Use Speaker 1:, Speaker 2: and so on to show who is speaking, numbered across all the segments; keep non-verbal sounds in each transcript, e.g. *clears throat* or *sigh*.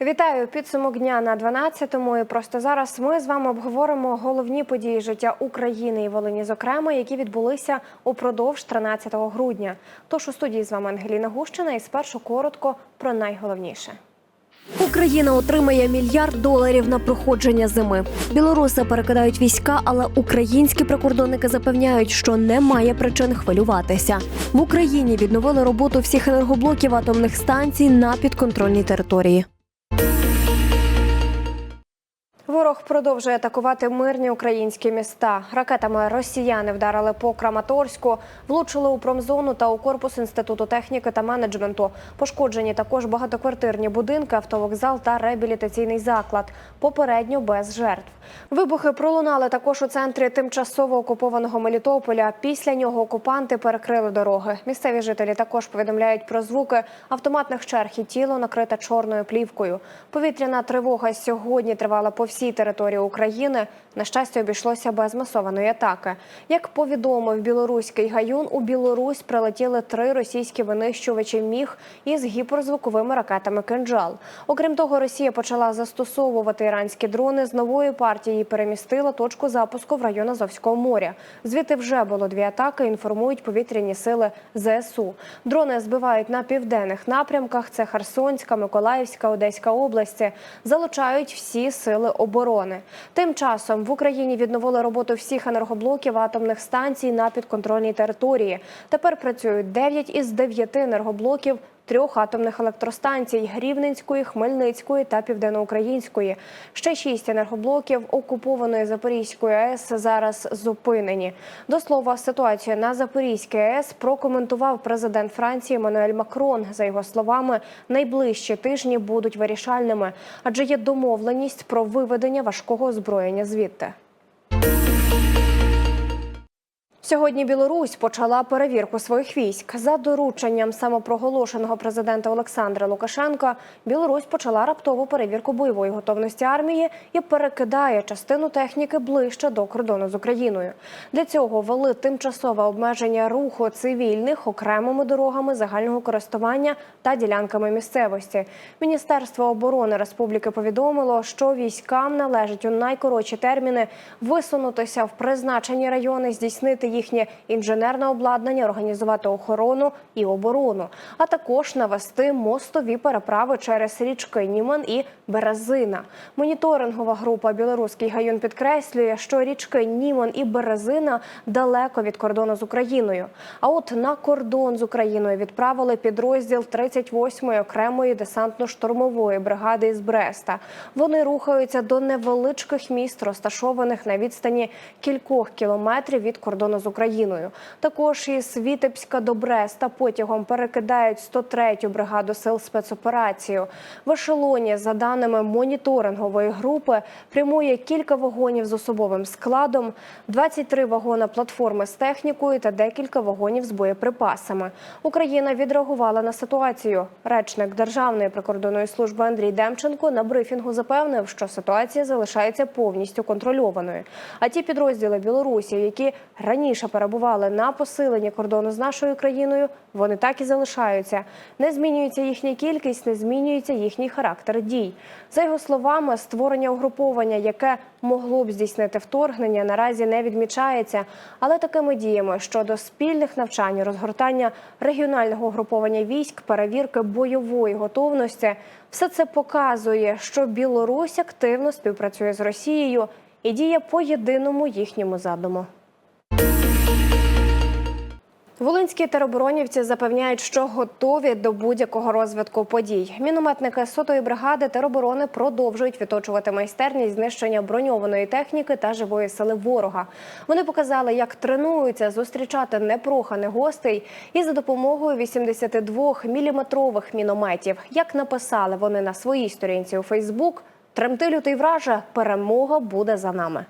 Speaker 1: Вітаю підсумок дня на 12-му. І просто зараз ми з вами обговоримо головні події життя України і Волині, зокрема, які відбулися упродовж 13 грудня. Тож у студії з вами Ангеліна Гущина і спершу коротко про найголовніше.
Speaker 2: Україна отримає мільярд доларів на проходження зими. Білоруси перекидають війська, але українські прикордонники запевняють, що немає причин хвилюватися. В Україні відновили роботу всіх енергоблоків атомних станцій на підконтрольній території.
Speaker 1: Ворог продовжує атакувати мирні українські міста. Ракетами росіяни вдарили по Краматорську, влучили у промзону та у корпус інституту техніки та менеджменту. Пошкоджені також багатоквартирні будинки, автовокзал та реабілітаційний заклад. Попередньо без жертв. Вибухи пролунали також у центрі тимчасово окупованого Мелітополя. Після нього окупанти перекрили дороги. Місцеві жителі також повідомляють про звуки автоматних черг і тіло накрите чорною плівкою. Повітряна тривога сьогодні тривала по всій території України. На щастя, обійшлося без масованої атаки. Як повідомив білоруський гаюн, у Білорусь прилетіли три російські винищувачі міг із гіперзвуковими ракетами «Кинджал». Окрім того, Росія почала застосовувати іранські дрони з нової партії і перемістила точку запуску в район Азовського моря. Звідти вже було дві атаки. Інформують повітряні сили ЗСУ. Дрони збивають на південних напрямках. Це Херсонська, Миколаївська, Одеська області. Залучають всі сили оборони. Тим часом в Україні відновили роботу всіх енергоблоків атомних станцій на підконтрольній території. Тепер працюють 9 із 9 енергоблоків трьох атомних електростанцій Рівненської, Хмельницької та Південноукраїнської. Ще шість енергоблоків окупованої Запорізької АЕС зараз зупинені. До слова, ситуацію на Запорізькій АЕС прокоментував президент Франції Еммануель Макрон. За його словами, найближчі тижні будуть вирішальними, адже є домовленість про виведення важкого озброєння звідти. Сьогодні Білорусь почала перевірку своїх військ за дорученням самопроголошеного президента Олександра Лукашенка. Білорусь почала раптову перевірку бойової готовності армії і перекидає частину техніки ближче до кордону з Україною. Для цього ввели тимчасове обмеження руху цивільних окремими дорогами загального користування та ділянками місцевості. Міністерство оборони Республіки повідомило, що військам належить у найкоротші терміни висунутися в призначені райони, здійснити їхнє інженерне обладнання, організувати охорону і оборону, а також навести мостові переправи через річки Німан і Березина. Моніторингова група Білоруський гаюн підкреслює, що річки Німан і Березина далеко від кордону з Україною. А от на кордон з Україною відправили підрозділ 38-ї окремої десантно-штурмової бригади із Бреста. Вони рухаються до невеличких міст, розташованих на відстані кількох кілометрів від кордону з Україною. Також із Вітебська до Бреста потягом перекидають 103-ю бригаду сил спецоперацію. В ешелоні, за даними моніторингової групи, прямує кілька вагонів з особовим складом, 23 вагона платформи з технікою та декілька вагонів з боєприпасами. Україна відреагувала на ситуацію. Речник Державної прикордонної служби Андрій Демченко на брифінгу запевнив, що ситуація залишається повністю контрольованою. А ті підрозділи Білорусі, які раніше перебували на посиленні кордону з нашою країною, вони так і залишаються. Не змінюється їхня кількість, не змінюється їхній характер дій. За його словами, створення угруповання, яке могло б здійснити вторгнення, наразі не відмічається. Але такими діями щодо спільних навчань, розгортання регіонального угруповання військ, перевірки бойової готовності, все це показує, що Білорусь активно співпрацює з Росією і діє по єдиному їхньому задуму. Волинські тероборонівці запевняють, що готові до будь-якого розвитку подій. Мінометники сотої бригади тероборони продовжують відточувати майстерність знищення броньованої техніки та живої сили ворога. Вони показали, як тренуються зустрічати непроханих гостей і за допомогою 82 міліметрових мінометів. Як написали вони на своїй сторінці у Фейсбук, тремти лютий враже, перемога буде за нами.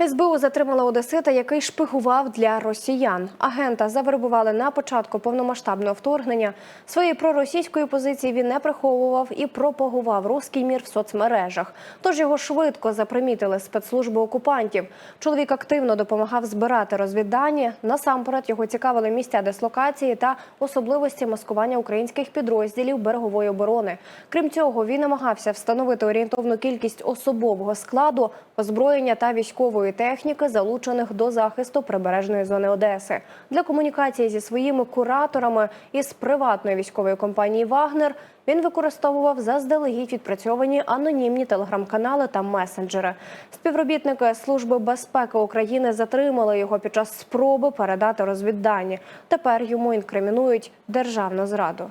Speaker 1: СБУ затримала одесита, який шпигував для росіян. Агента завербували на початку повномасштабного вторгнення. Своєї проросійської позиції він не приховував і пропагував руський мір в соцмережах. Тож його швидко запримітили спецслужби окупантів. Чоловік активно допомагав збирати розвіддані. Насамперед його цікавили місця дислокації та особливості маскування українських підрозділів берегової оборони. Крім цього, він намагався встановити орієнтовну кількість особового складу, озброєння та військової техніки, залучених до захисту прибережної зони Одеси. Для комунікації зі своїми кураторами із приватної військової компанії Вагнер він використовував заздалегідь відпрацьовані анонімні телеграм-канали та месенджери. Співробітники Служби безпеки України затримали його під час спроби передати розвіддані. Тепер йому інкримінують державну зраду.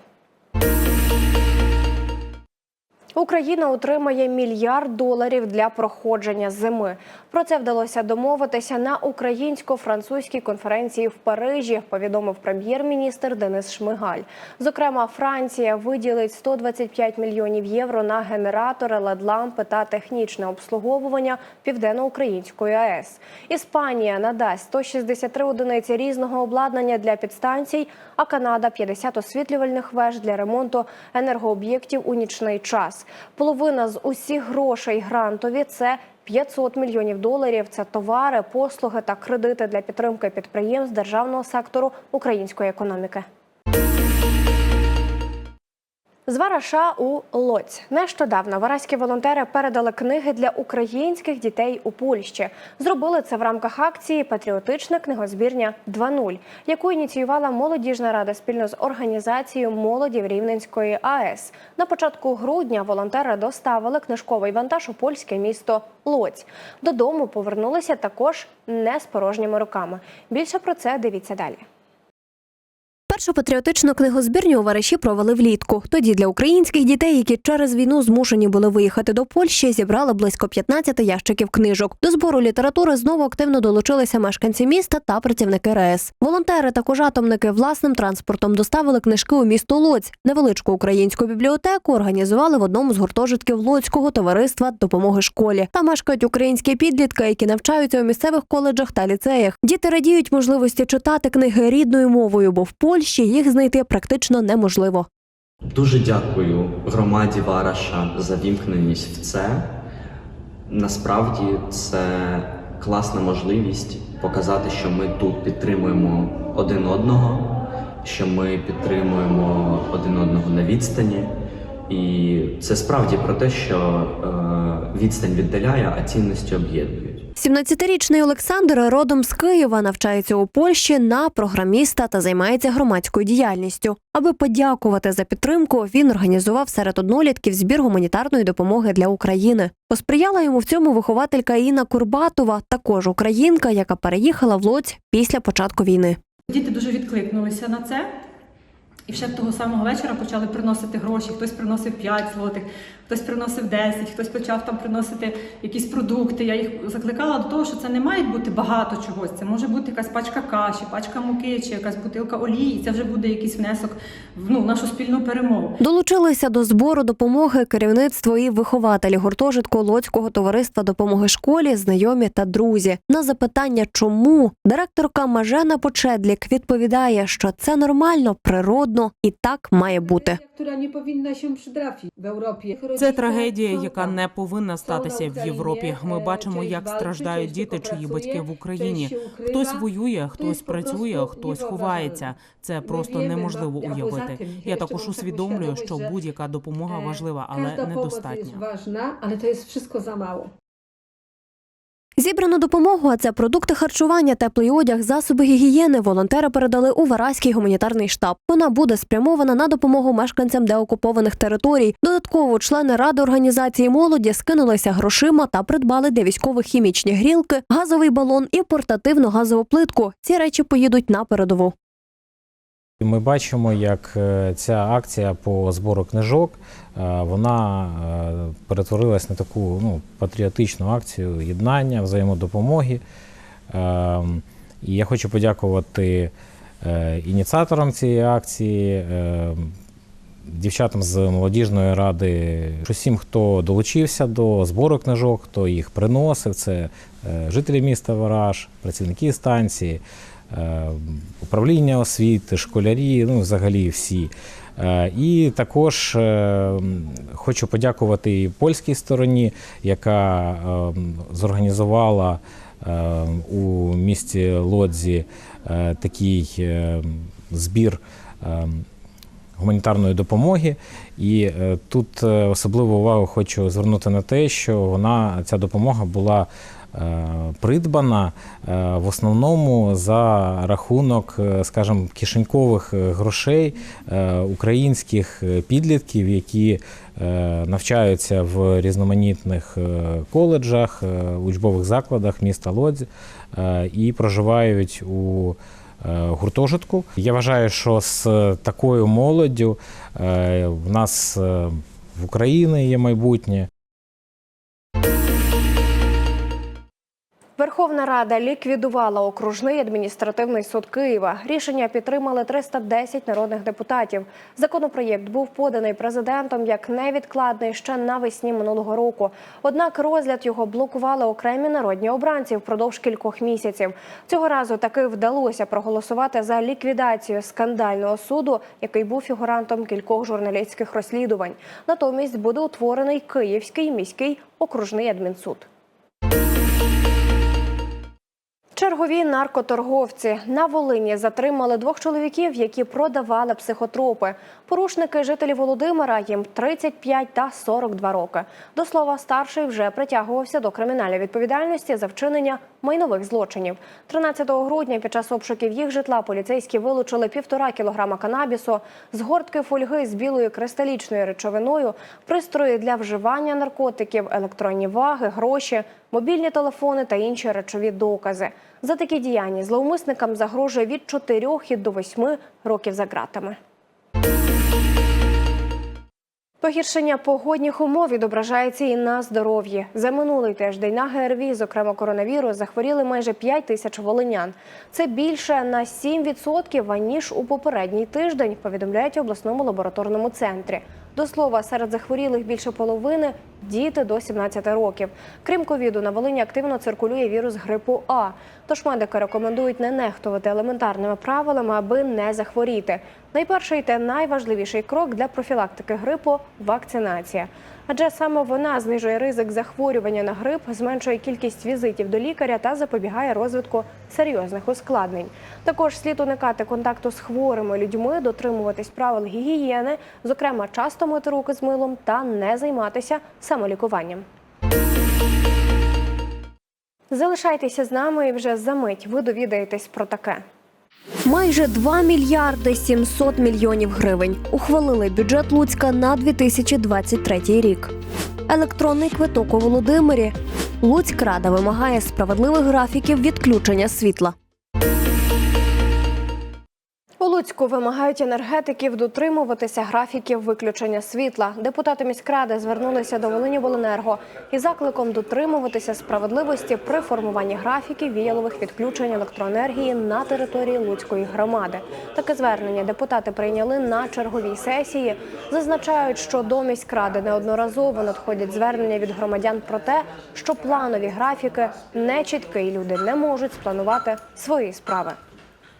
Speaker 1: Україна отримає мільярд доларів для проходження зими. Про це вдалося домовитися на українсько-французькій конференції в Парижі. Повідомив прем'єр-міністр Денис Шмигаль. Зокрема, Франція виділить 125 мільйонів євро на генератори, лед-лампи та технічне обслуговування південноукраїнської АЕС. Іспанія надасть 163 одиниці різного обладнання для підстанцій, а Канада 50 освітлювальних веж для ремонту енергооб'єктів у нічний час. Половина з усіх грошей грантові це 500 мільйонів доларів. Це товари, послуги та кредити для підтримки підприємств державного сектору української економіки. З Вараша у Лоць нещодавно вараські волонтери передали книги для українських дітей у Польщі. Зробили це в рамках акції Патріотична книгозбірня 2.0», яку ініціювала молодіжна рада спільно з організацією молоді в Рівненської АЕС. На початку грудня волонтери доставили книжковий вантаж у польське місто Лоць. Додому повернулися також не з порожніми руками. Більше про це дивіться далі.
Speaker 2: Першу патріотичну книгозбірню Вариші провели влітку. Тоді для українських дітей, які через війну змушені були виїхати до Польщі, зібрали близько 15 ящиків книжок. До збору літератури знову активно долучилися мешканці міста та працівники РЕС. Волонтери також атомники власним транспортом доставили книжки у місто Лоць. Невеличку українську бібліотеку організували в одному з гуртожитків Лоцького товариства допомоги школі. Там мешкають українські підлітки, які навчаються у місцевих коледжах та ліцеях. Діти радіють можливості читати книги рідною мовою, бо в Польщі їх знайти практично неможливо.
Speaker 3: Дуже дякую громаді Вараша за вімкненість в це. Насправді це класна можливість показати, що ми тут підтримуємо один одного, що ми підтримуємо один одного на відстані. І це справді про те, що е, відстань віддаляє, а цінності об'єднують.
Speaker 2: 17-річний Олександр родом з Києва навчається у Польщі на програміста та займається громадською діяльністю. Аби подякувати за підтримку, він організував серед однолітків збір гуманітарної допомоги для України. Посприяла йому в цьому вихователька Інна Курбатова, також українка, яка переїхала в Лоць після початку війни.
Speaker 4: Діти дуже відкликнулися на це. І ще того самого вечора почали приносити гроші. Хтось приносив 5 злотих, хтось приносив 10, хтось почав там приносити якісь продукти. Я їх закликала до того, що це не має бути багато чогось. Це може бути якась пачка каші, пачка муки чи якась бутилка олії. І це вже буде якийсь внесок в ну, нашу спільну перемогу.
Speaker 2: Долучилися до збору допомоги керівництво і вихователі гуртожитку Лоцького товариства допомоги школі, знайомі та друзі. На запитання, чому директорка Мажена Почедлік відповідає, що це нормально, природно і так має бути.
Speaker 5: powinna się przytrafić w Europie.
Speaker 6: Це трагедія, яка не повинна статися в Європі. Ми бачимо, як страждають діти, чиї батьки в Україні. Хтось воює, хтось працює, хтось ховається. Це просто неможливо уявити. Я також усвідомлюю, що будь-яка допомога важлива, але недостатня.
Speaker 5: важна, але wszystko za mało.
Speaker 2: Зібрану допомогу, а це продукти харчування, теплий одяг, засоби гігієни. Волонтери передали у Вараський гуманітарний штаб. Вона буде спрямована на допомогу мешканцям деокупованих територій. Додатково члени ради організації молоді скинулися грошима та придбали для військових хімічні грілки, газовий балон і портативну газову плитку. Ці речі поїдуть на передову.
Speaker 7: Ми бачимо, як е, ця акція по збору книжок е, вона е, перетворилась на таку ну, патріотичну акцію єднання, взаємодопомоги. Ем, І я хочу подякувати ініціаторам цієї акції, е, дівчатам з молодіжної ради, усім, хто долучився до збору книжок, хто їх приносив. Це жителі міста Вараж, працівники станції, управління освіти, школярі, ну взагалі всі. Е, І також е, хочу подякувати і польській стороні, яка е, зорганізувала е, у місті Лодзі е, такий е, збір е, гуманітарної допомоги. І е, тут е, особливу увагу хочу звернути на те, що вона ця допомога була е, придбана е, в основному за рахунок, е, скажімо, кишенькових е, грошей е, українських е, підлітків, які е, навчаються в різноманітних е, коледжах, е, учбових закладах міста Лодзь е, і проживають у е, гуртожитку. Я вважаю, що з такою молоддю е, в нас е, в Україні є майбутнє.
Speaker 1: Верховна Рада ліквідувала окружний адміністративний суд Києва. Рішення підтримали 310 народних депутатів. Законопроєкт був поданий президентом як невідкладний ще навесні минулого року. Однак розгляд його блокували окремі народні обранці впродовж кількох місяців. Цього разу таки вдалося проголосувати за ліквідацію скандального суду, який був фігурантом кількох журналістських розслідувань. Натомість буде утворений Київський міський окружний адмінсуд. Чергові наркоторговці на Волині затримали двох чоловіків, які продавали психотропи. Порушники жителі Володимира їм 35 та 42 роки. До слова, старший вже притягувався до кримінальної відповідальності за вчинення майнових злочинів. 13 грудня під час обшуків їх житла поліцейські вилучили півтора кілограма канабісу, згортки фольги з білою кристалічною речовиною, пристрої для вживання наркотиків, електронні ваги, гроші, мобільні телефони та інші речові докази. За такі діяння зловмисникам загрожує від 4 і до 8 років за ґратами. Погіршення погодних умов відображається і на здоров'ї. За минулий тиждень на ГРВІ, зокрема коронавірус, захворіли майже 5 тисяч волинян. Це більше на 7% аніж у попередній тиждень, повідомляють в обласному лабораторному центрі. До слова, серед захворілих більше половини діти до 17 років. Крім ковіду, на Волині активно циркулює вірус грипу А. Тож медики рекомендують не нехтувати елементарними правилами, аби не захворіти. Найперший та найважливіший крок для профілактики грипу вакцинація. Адже саме вона знижує ризик захворювання на грип, зменшує кількість візитів до лікаря та запобігає розвитку серйозних ускладнень. Також слід уникати контакту з хворими людьми, дотримуватись правил гігієни, зокрема, часто мити руки з милом та не займатися самолікуванням. Залишайтеся з нами і вже за мить ви довідаєтесь про таке.
Speaker 2: Майже 2 мільярди 700 мільйонів гривень ухвалили бюджет Луцька на 2023 рік. Електронний квиток у Володимирі. Луцькрада вимагає справедливих графіків відключення світла.
Speaker 1: Луцьку вимагають енергетиків дотримуватися графіків виключення світла. Депутати міськради звернулися до Волиньобленерго із закликом дотримуватися справедливості при формуванні графіків віялових відключень електроенергії на території Луцької громади. Таке звернення депутати прийняли на черговій сесії. Зазначають, що до міськради неодноразово надходять звернення від громадян про те, що планові графіки не чіткі, і люди не можуть спланувати свої справи.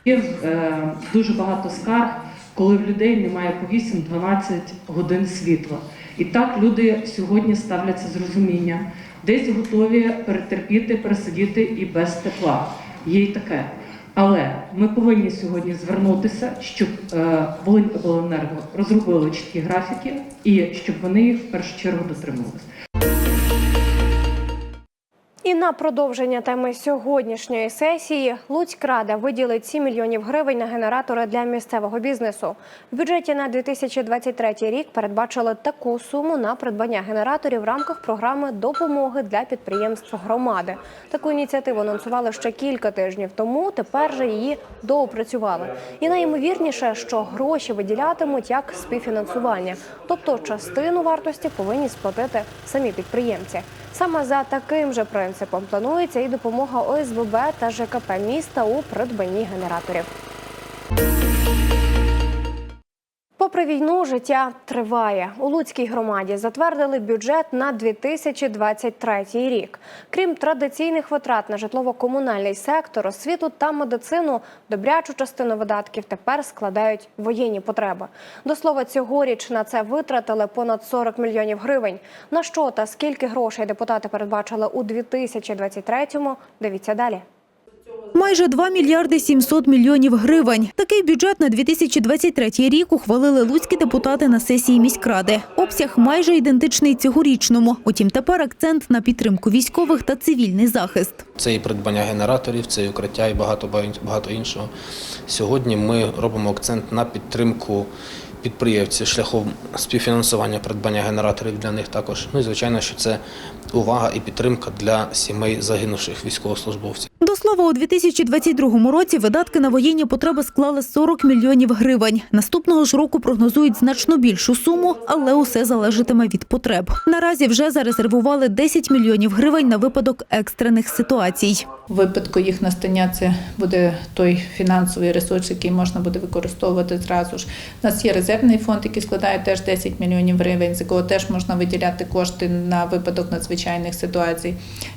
Speaker 8: Є е, дуже багато скарг, коли в людей немає по 8-12 годин світла. І так люди сьогодні ставляться з розумінням. Десь готові перетерпіти, пересидіти і без тепла. Є й таке. Але ми повинні сьогодні звернутися, щоб е, Волиньобленерго розробили чіткі графіки і щоб вони їх в першу чергу дотримувалися.
Speaker 1: На продовження теми сьогоднішньої сесії Луцькрада виділить 7 мільйонів гривень на генератори для місцевого бізнесу. В бюджеті на 2023 рік передбачили таку суму на придбання генераторів в рамках програми допомоги для підприємств громади. Таку ініціативу анонсували ще кілька тижнів тому. Тепер же її доопрацювали. І найімовірніше, що гроші виділятимуть як співфінансування, тобто частину вартості повинні сплатити самі підприємці. Саме за таким же принципом планується і допомога ОСББ та ЖКП міста у придбанні генераторів. Попри війну, життя триває. У Луцькій громаді затвердили бюджет на 2023 рік. Крім традиційних витрат на житлово-комунальний сектор, освіту та медицину, добрячу частину видатків тепер складають воєнні потреби. До слова, цьогоріч на це витратили понад 40 мільйонів гривень. На що та скільки грошей депутати передбачили у 2023-му, Дивіться далі.
Speaker 9: Майже 2 мільярди 700 мільйонів гривень. Такий бюджет на 2023 рік ухвалили луцькі депутати на сесії міськради. Обсяг майже ідентичний цьогорічному. Утім, тепер акцент на підтримку військових та цивільний захист.
Speaker 10: Це і придбання генераторів, це і укриття, і багато багато іншого. Сьогодні ми робимо акцент на підтримку підприємців шляхом співфінансування придбання генераторів для них також. Ну і звичайно, що це увага і підтримка для сімей загинувших військовослужбовців.
Speaker 9: Слова, у 2022 році видатки на воєнні потреби склали 40 мільйонів гривень. Наступного ж року прогнозують значно більшу суму, але усе залежатиме від потреб. Наразі вже зарезервували 10 мільйонів гривень на випадок екстрених ситуацій.
Speaker 11: У випадку їх настання це буде той фінансовий ресурс, який можна буде використовувати зразу ж. У нас є резервний фонд, який складає теж 10 мільйонів гривень, з якого теж можна виділяти кошти на випадок надзвичайних ситуацій.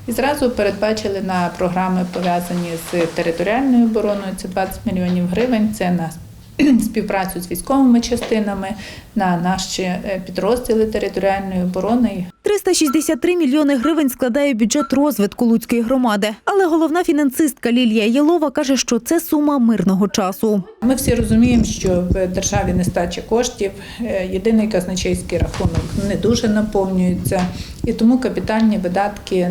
Speaker 11: І зразу передбачили на програми пов'язані з територіальною обороною. Це 20 мільйонів гривень. Це на *clears throat* співпрацю з військовими частинами, на наші е, підрозділи територіальної оборони.
Speaker 9: 363 мільйони гривень складає бюджет розвитку Луцької громади. Але головна фінансистка Лілія Єлова каже, що це сума мирного часу.
Speaker 11: Ми всі розуміємо, що в державі нестача коштів, е, єдиний казначейський рахунок не дуже наповнюється, і тому капітальні видатки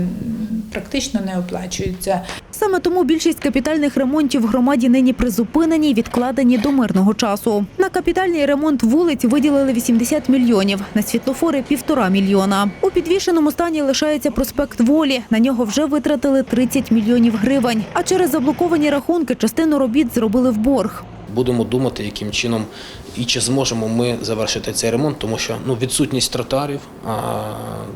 Speaker 11: практично не оплачуються.
Speaker 9: Саме тому більшість капітальних ремонтів в громаді нині призупинені й відкладені до мирного часу. На капітальний ремонт вулиць виділили 80 мільйонів, на світлофори – півтора мільйона. У підвішеному стані лишається проспект Волі. На нього вже витратили 30 мільйонів гривень. А через заблоковані рахунки частину робіт зробили в борг.
Speaker 10: Будемо думати, яким чином і чи зможемо ми завершити цей ремонт, тому що ну, відсутність тротуарів,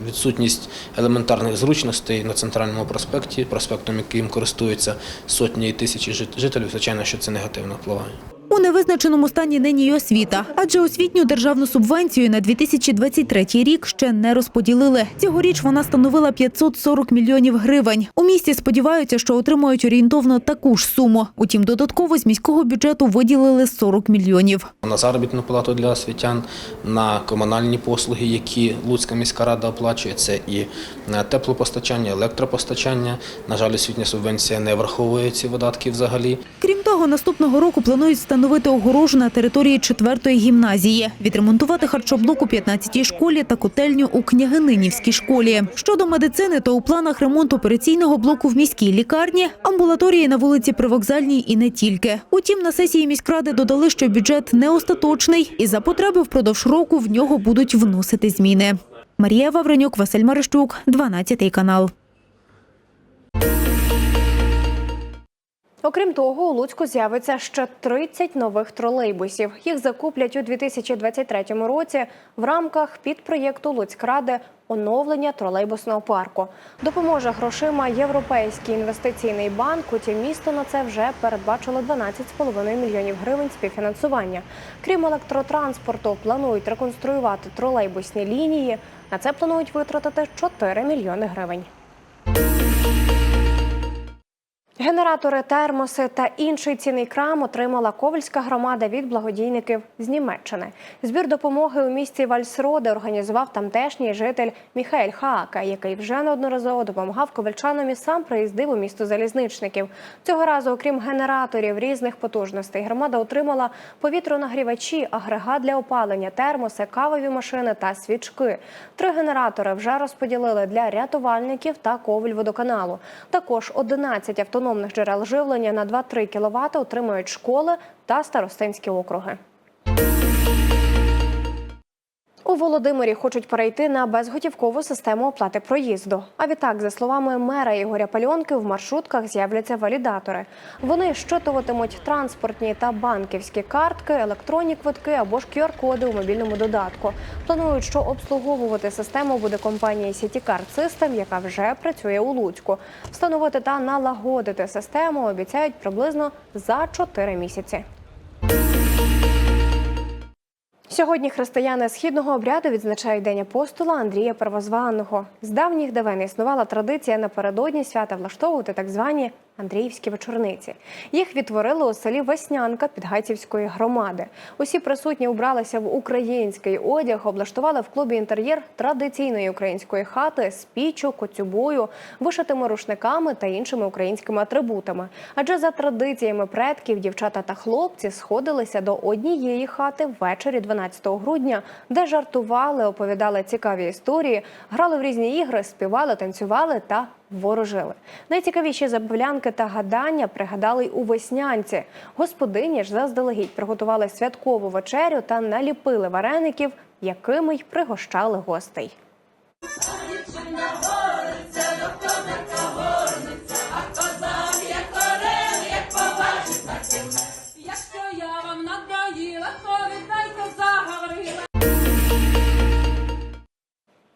Speaker 10: відсутність елементарних зручностей на центральному проспекті, проспектом, яким користуються сотні і тисячі жителів, звичайно, що це негативно впливає.
Speaker 9: У невизначеному стані нині й освіта, адже освітню державну субвенцію на 2023 рік ще не розподілили. Цьогоріч вона становила 540 мільйонів гривень. У місті сподіваються, що отримають орієнтовно таку ж суму. Утім, додатково з міського бюджету виділили 40 мільйонів.
Speaker 10: На заробітну плату для освітян, на комунальні послуги, які Луцька міська рада оплачує, це і е, теплопостачання, електропостачання. На жаль, освітня субвенція не враховує ці видатки взагалі.
Speaker 9: Крім того, наступного року планують встановити огорожу на території 4-ї гімназії, відремонтувати харчоблок у 15-й школі та котельню у Княгининівській школі. Щодо медицини, то у планах ремонт операційного блоку в міській лікарні, амбулаторії на вулиці Привокзальній і не тільки. Утім, на сесії міськради додали, що бюджет не остаточний і за потреби впродовж року в нього будуть вносити зміни. Марія Вавренюк, Василь Марищук, 12 канал.
Speaker 1: Окрім того, у Луцьку з'явиться ще 30 нових тролейбусів. Їх закуплять у 2023 році в рамках підпроєкту Луцькради оновлення тролейбусного парку. Допоможе грошима Європейський інвестиційний банк. Утім, місто на це вже передбачило 12,5 мільйонів гривень співфінансування. Крім електротранспорту, планують реконструювати тролейбусні лінії. На це планують витратити 4 мільйони гривень. Генератори, термоси та інший цінний крам отримала Ковальська громада від благодійників з Німеччини. Збір допомоги у місті Вальсроде організував тамтешній житель Міхаель Хаака, який вже неодноразово допомагав ковальчанам і сам приїздив у місто залізничників. Цього разу, окрім генераторів різних потужностей, громада отримала повітронагрівачі, агрегат для опалення, термоси, кавові машини та свічки. Три генератори вже розподілили для рятувальників та Коваль-водоканалу. Також 11 автономних джерел живлення на 2-3 кВт отримують школи та старостинські округи. У Володимирі хочуть перейти на безготівкову систему оплати проїзду. А відтак, за словами мера Ігоря Пальонки, в маршрутках з'являться валідатори. Вони щитуватимуть транспортні та банківські картки, електронні квитки або ж QR-коди у мобільному додатку. Планують, що обслуговувати систему буде компанія CityCard System, яка вже працює у Луцьку. Встановити та налагодити систему обіцяють приблизно за 4 місяці. Сьогодні християни східного обряду відзначають День апостола Андрія Первозваного. З давніх давен існувала традиція напередодні свята влаштовувати так звані Андріївські вечорниці. Їх відтворили у селі Веснянка Підгайцівської громади. Усі присутні убралися в український одяг, облаштували в клубі інтер'єр традиційної української хати з піччю, коцюбою, вишитими рушниками та іншими українськими атрибутами. Адже за традиціями предків дівчата та хлопці сходилися до однієї хати ввечері 12 грудня, де жартували, оповідали цікаві історії, грали в різні ігри, співали, танцювали та ворожили. Найцікавіші забавлянки та гадання пригадали й у веснянці. Господині ж заздалегідь приготували святкову вечерю та наліпили вареників, якими й пригощали гостей.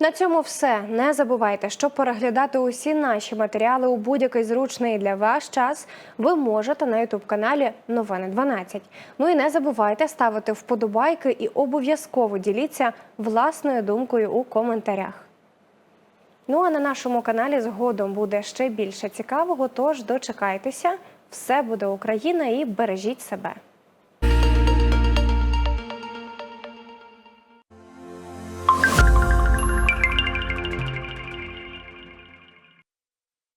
Speaker 1: На цьому все. Не забувайте, що переглядати усі наші матеріали у будь-який зручний для вас час ви можете на ютуб каналі Новини 12. Ну і не забувайте ставити вподобайки і обов'язково діліться власною думкою у коментарях. Ну а на нашому каналі згодом буде ще більше цікавого, тож дочекайтеся. Все буде Україна і бережіть себе.